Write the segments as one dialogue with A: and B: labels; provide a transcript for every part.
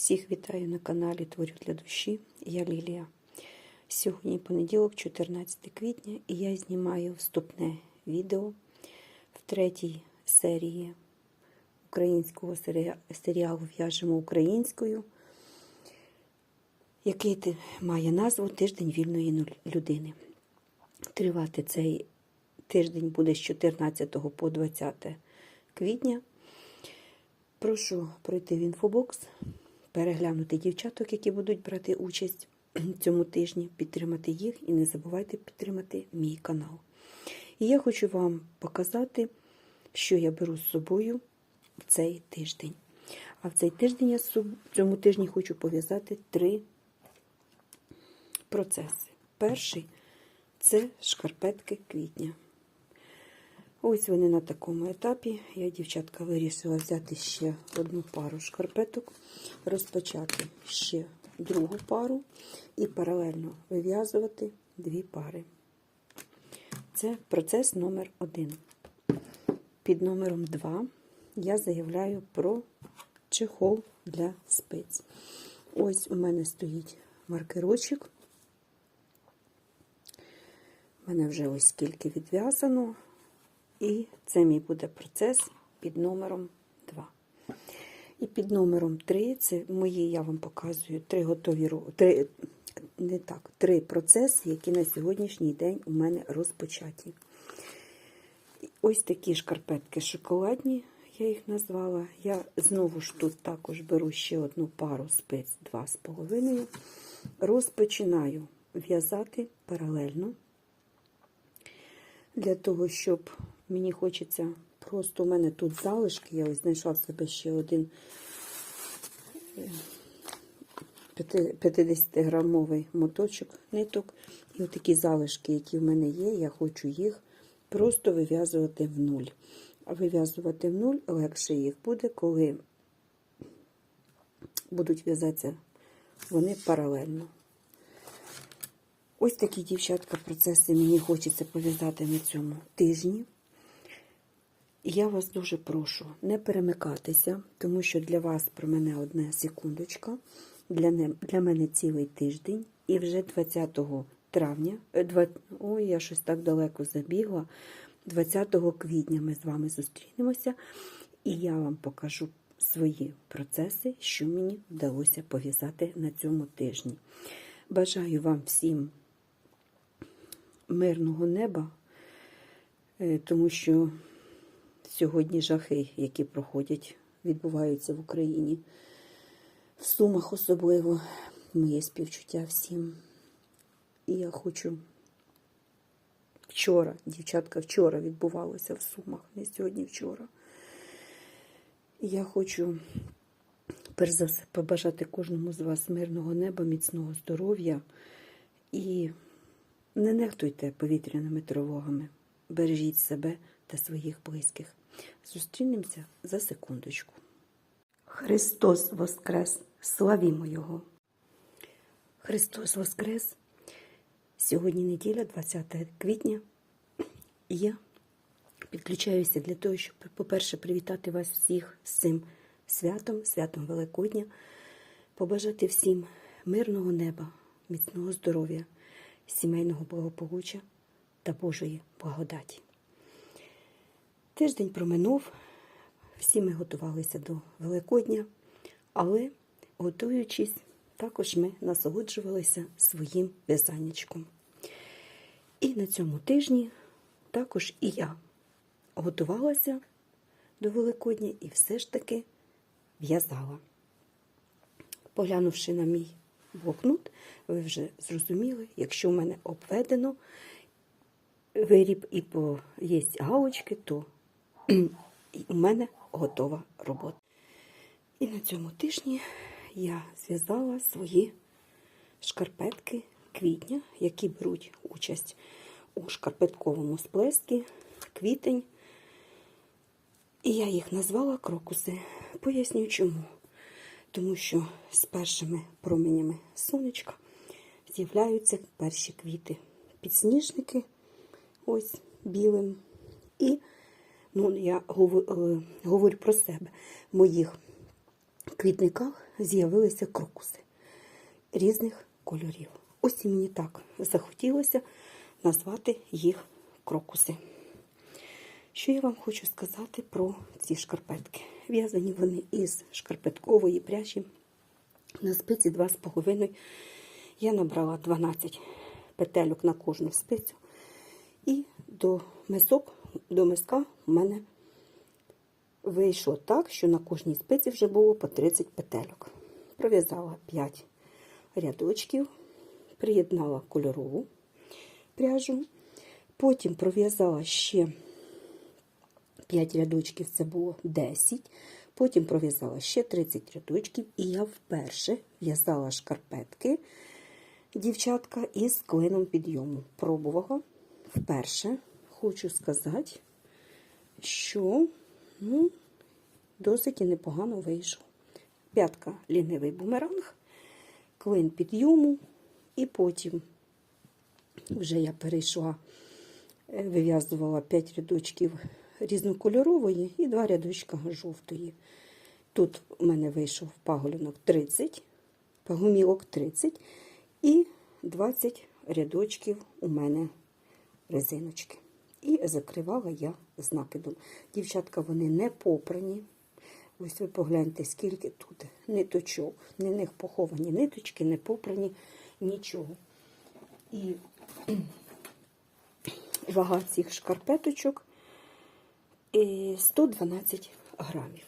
A: Всіх вітаю на каналі Творю для душі. Я Лілія. Сьогодні понеділок, 14 квітня, і я знімаю вступне відео в третій серії українського серіалу В'яжемо українською, який має назву Тиждень вільної людини. Тривати цей тиждень буде з 14 по 20 квітня. Прошу пройти в інфобокс, переглянути дівчаток, які будуть брати участь в цьому тижні, підтримати їх і не забувайте підтримати мій канал. І я хочу вам показати, що я беру з собою в цей тиждень. А в цей тиждень я в цьому тижні хочу пов'язати три процеси. Перший це шкарпетки квітня. Ось вони на такому етапі. Я, дівчатка, вирішила взяти ще одну пару шкарпеток, розпочати ще другу пару і паралельно вив'язувати дві пари. Це процес номер один. Під номером 2 я заявляю про чехол для спиць. Ось у мене стоїть маркерочок. У мене вже ось скільки відв'язано. І це мій буде процес під номером 2. І під номером 3 це мої, я вам показую три готові три, не так, три процеси, які на сьогоднішній день у мене розпочаті. Ось такі шкарпетки шоколадні, я їх назвала. Я знову ж тут також беру ще одну пару спиць 2,5. Розпочинаю в'язати паралельно для того, щоб мені хочеться просто у мене тут залишки, я ось знайшла в себе ще один 50-грамовий моточок ниток. І такі залишки, які в мене є, я хочу їх просто вив'язувати в нуль. А вив'язувати в нуль легше їх буде, коли будуть в'язатися вони паралельно. Ось такі, дівчатка, процеси мені хочеться пов'язати на цьому тижні. Я вас дуже прошу не перемикатися, тому що для вас про мене одна секундочка, для, не, для мене цілий тиждень. І вже 20 травня, е, два- ой, я щось так далеко забігла. 20 квітня ми з вами зустрінемося, і я вам покажу свої процеси, що мені вдалося пов'язати на цьому тижні. Бажаю вам всім мирного неба, е, тому що сьогодні жахи, які проходять, відбуваються в Україні. В Сумах особливо моє співчуття всім. І я хочу вчора, дівчатка, вчора відбувалося в Сумах, не сьогодні, вчора. Я хочу, перш за все, побажати кожному з вас мирного неба, міцного здоров'я і не нехтуйте повітряними тривогами. Бережіть себе та своїх близьких. Зустрінемося за секундочку. Христос Воскрес! Славімо Його! Христос Воскрес! Сьогодні неділя, 20 квітня. І я підключаюся для того, щоб, по-перше, привітати вас всіх з цим святом, святом Великодня, побажати всім мирного неба, міцного здоров'я, сімейного благополуччя та Божої благодаті. Тиждень проминув, всі ми готувалися до Великодня, але, готуючись, також ми насолоджувалися своїм в'язаннячком. І на цьому тижні також і я готувалася до Великодня і все ж таки в'язала. Поглянувши на мій блокнот, ви вже зрозуміли, якщо в мене обведено виріб і по є галочки, то і у мене готова робота. І на цьому тижні я зв'язала свої шкарпетки квітня, які беруть участь у шкарпетковому сплескі квітень. І я їх назвала крокуси. Поясню чому. Тому що з першими променями сонечка з'являються перші квіти. Підсніжники ось білим. І ну, я говорю, говорю про себе. В моїх квітниках з'явилися крокуси різних кольорів. Ось і мені так захотілося назвати їх крокуси. Що я вам хочу сказати про ці шкарпетки? В'язані вони із шкарпеткової пряжі. На спиці 2,5 я набрала 12 петельок на кожну спицю. І до мисок, до миска у мене вийшло так, що на кожній спиці вже було по 30 петельок. Пров'язала 5 рядочків, приєднала кольорову пряжу, потім пров'язала ще 5 рядочків, це було 10. Потім пров'язала ще 30 рядочків, і я вперше в'язала шкарпетки, дівчатка, із клином підйому. Пробувала вперше. Хочу сказати, що ну, досить і непогано вийшло. П'ятка лінивий бумеранг, клин підйому, і потім вже я перейшла, е, вив'язувала 5 рядочків різнокольорової і 2 рядочка жовтої. Тут у мене вийшов паголінок 30, пагомілок 30 і 20 рядочків у мене резиночки. І закривала я з накидом. Дівчатка, вони не попрані. Ось ви погляньте, скільки тут ниточок. На них поховані ниточки, не попрані, нічого. І вага цих шкарпеточок 112 грамів.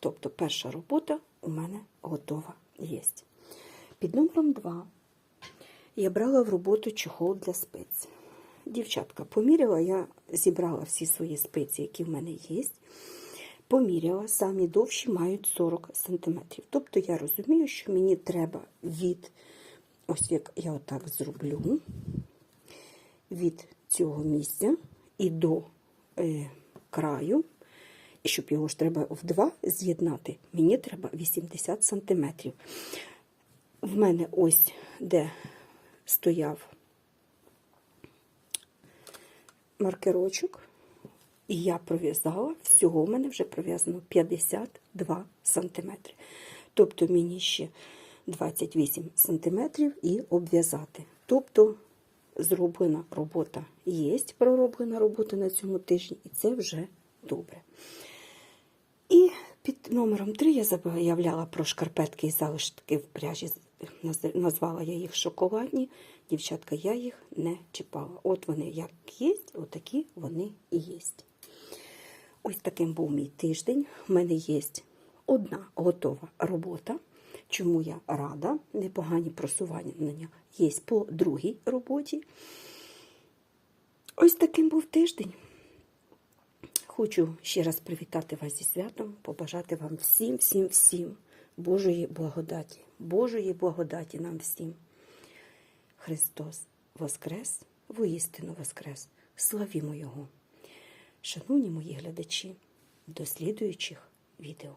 A: Тобто перша робота у мене готова є. Під номером 2 я брала в роботу чохол для спиць. Дівчатка, поміряла, я зібрала всі свої спиці, які в мене є. Поміряла, самі довші мають 40 см. Тобто я розумію, що мені треба від, ось як я отак зроблю, від цього місця і до е, краю, і щоб його ж треба в два з'єднати, мені треба 80 см. В мене ось де стояв маркерочок, і я пров'язала, всього в мене вже пров'язано 52 см. Тобто мені ще 28 см і обв'язати. Тобто зроблена робота є, пророблена робота на цьому тижні, і це вже добре. І під номером 3 я заявляла про шкарпетки і залишки в пряжі. Назвала я їх шоколадні. Дівчатка, я їх не чіпала. От вони як є, отакі вони і є. Ось таким був мій тиждень. У мене є одна готова робота. Чому я рада, непогані просування є по другій роботі. Ось таким був тиждень. Хочу ще раз привітати вас зі святом, побажати вам всім, всім, всім Божої благодаті, Божої благодаті нам всім. Христос Воскрес, воістину Воскрес, славімо Його. Шановні мої глядачі, до слідуючих відео.